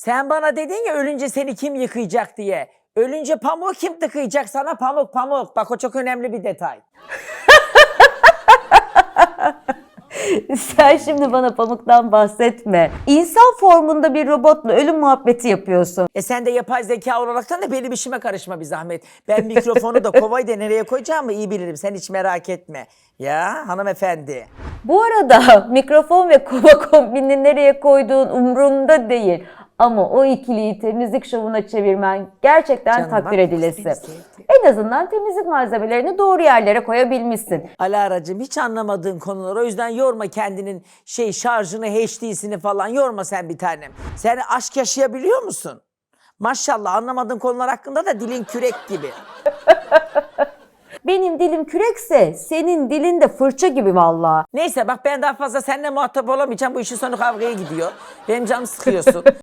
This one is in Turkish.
Sen bana dedin ya ölünce seni kim yıkayacak diye. Ölünce pamuğu kim tıkayacak sana? Pamuk pamuk. Bak o çok önemli bir detay. Sen şimdi bana pamuktan bahsetme. İnsan formunda bir robotla ölüm muhabbeti yapıyorsun. E sen de yapay zeka olaraktan da benim işime karışma bir zahmet. Ben mikrofonu da kovayı da nereye koyacağımı iyi bilirim. Sen hiç merak etme. Ya hanımefendi. Bu arada mikrofon ve kova kombinini nereye koyduğun umurumda değil. Ama o ikiliyi temizlik şovuna çevirmen gerçekten Canım, takdir bak, edilesi. sevdi. En azından temizlik malzemelerini doğru yerlere koyabilmişsin. Alaracığım hiç anlamadığın konular. O yüzden yorma kendinin şey şarjını, HD'sini falan yorma sen bir tanem. Sen aşk yaşayabiliyor musun? Maşallah anlamadığın konular hakkında da dilin kürek gibi. Benim dilim kürekse senin dilin de fırça gibi vallahi. Neyse bak ben daha fazla seninle muhatap olamayacağım. Bu işin sonu kavgaya gidiyor. Benim canımı sıkıyorsun.